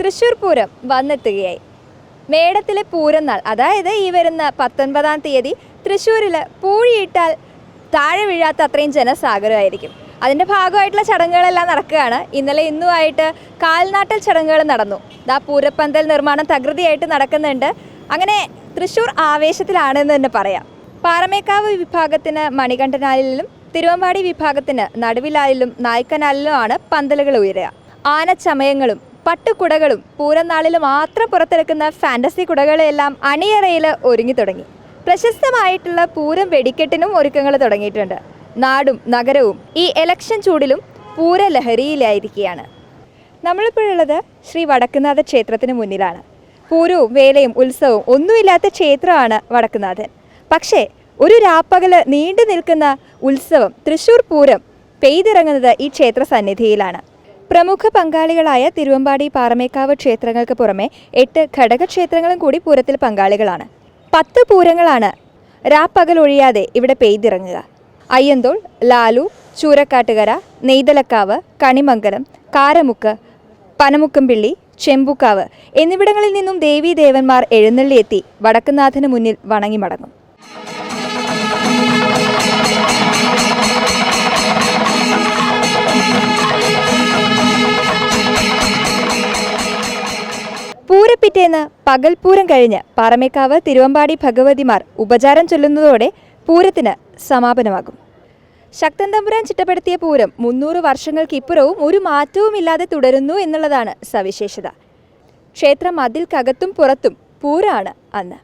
തൃശ്ശൂർ പൂരം വന്നെത്തുകയായി. മേടത്തിലെ പൂരനാൾ അതായത് ഈ വരുന്ന പത്തൊൻപതാം തീയതി തൃശ്ശൂരിൽ പൂഴിയിട്ടാൽ താഴെ വീഴാത്ത അത്രയും ജനസാഗരമായിരിക്കും. അതിന്റെ ഭാഗമായിട്ടുള്ള ചടങ്ങുകളെല്ലാം നടക്കുകയാണ്. ഇന്നലെ ഇന്നുമായിട്ട് കാൽനാട്ടൽ ചടങ്ങുകൾ നടന്നു. ദാ പൂരപ്പന്തൽ നിർമ്മാണം തകൃതിയായിട്ട് നടക്കുന്നുണ്ട്. അങ്ങനെ തൃശ്ശൂർ ആവേശത്തിലാണെന്ന് തന്നെ പറയാം. പാറമേക്കാവ് വിഭാഗത്തിന് മണികണ്ഠനാലിലും തിരുവമ്പാടി വിഭാഗത്തിന് നടുവിലാലിലും നായ്ക്കനാലിലുമാണ് പന്തലുകൾ ഉയരുക. ആനച്ചമയങ്ങളും പട്ടുകുടകളും പൂരനാളിൽ മാത്രം പുറത്തെടുക്കുന്ന ഫാന്റസി കുടകളെല്ലാം അണിയറയിൽ ഒരുങ്ങി തുടങ്ങി. പ്രശസ്തമായിട്ടുള്ള പൂരം വെടിക്കെട്ടിനും ഒരുക്കങ്ങൾ തുടങ്ങിയിട്ടുണ്ട്. നാടും നഗരവും ഈ എലക്ഷൻ ചൂടിലും പൂരലഹരിയിലായിരിക്കുകയാണ്. നമ്മളിപ്പോഴുള്ളത് ശ്രീ വടക്കുന്നാഥ ക്ഷേത്രത്തിന് മുന്നിലാണ്. പൂരവും വേലയും ഉത്സവവും ഒന്നുമില്ലാത്ത ക്ഷേത്രമാണ് വടക്കുന്നാഥൻ. പക്ഷേ ഒരു രാപ്പകൽ നീണ്ടു നിൽക്കുന്ന ഉത്സവം തൃശ്ശൂർ പൂരം പെയ്തിറങ്ങുന്നത് ഈ ക്ഷേത്ര സന്നിധിയിലാണ്. പ്രമുഖ പങ്കാളികളായ തിരുവമ്പാടി പാറമേക്കാവ് ക്ഷേത്രങ്ങൾക്ക് പുറമെ എട്ട് ഘടകക്ഷേത്രങ്ങളും കൂടി പൂരത്തിൽ പങ്കാളികളാണ്. പത്ത് പൂരങ്ങളാണ് രാപ്പകലൊഴിയാതെ ഇവിടെ പെയ്തിറങ്ങുക. അയ്യന്തോൾ ലാലു ചൂരക്കാട്ടുകര നെയ്തലക്കാവ് കണിമംഗലം കാരമുക്ക് പനമുക്കമ്പിള്ളി ചെമ്പുക്കാവ് എന്നിവിടങ്ങളിൽ നിന്നും ദേവീ ദേവന്മാർ എഴുന്നള്ളിയെത്തി വടക്കുനാഥന് മുന്നിൽ വണങ്ങി മടങ്ങും പൂരപ്പിറ്റേന്ന് പകൽപൂരം കഴിഞ്ഞ് പാറമേക്കാവ് തിരുവമ്പാടി ഭഗവതിമാർ ഉപചാരം ചൊല്ലുന്നതോടെ പൂരത്തിന് സമാപനമാകും. ശക്തൻ തമ്പുരാൻ ചിട്ടപ്പെടുത്തിയ പൂരം മുന്നൂറ് വർഷങ്ങൾക്കിപ്പുറവും ഒരു മാറ്റവുമില്ലാതെ തുടരുന്നു എന്നുള്ളതാണ് സവിശേഷത. ക്ഷേത്രം അതിൽക്കകത്തും പുറത്തും പൂരാണ് അന്ന്.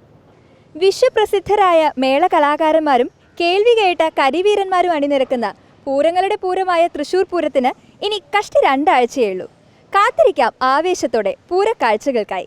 വിശ്വപ്രസിദ്ധരായ മേള കലാകാരന്മാരും കേൾവി കേട്ട കരിവീരന്മാരും അണിനിരക്കുന്ന പൂരങ്ങളുടെ പൂരമായ തൃശൂർ പൂരത്തിന് ഇനി കഷ്ടി രണ്ടാഴ്ചയേ ഉള്ളൂ. കാത്തിരിക്കാം ആവേശത്തോടെ പൂരക്കാഴ്ചകൾക്കായി.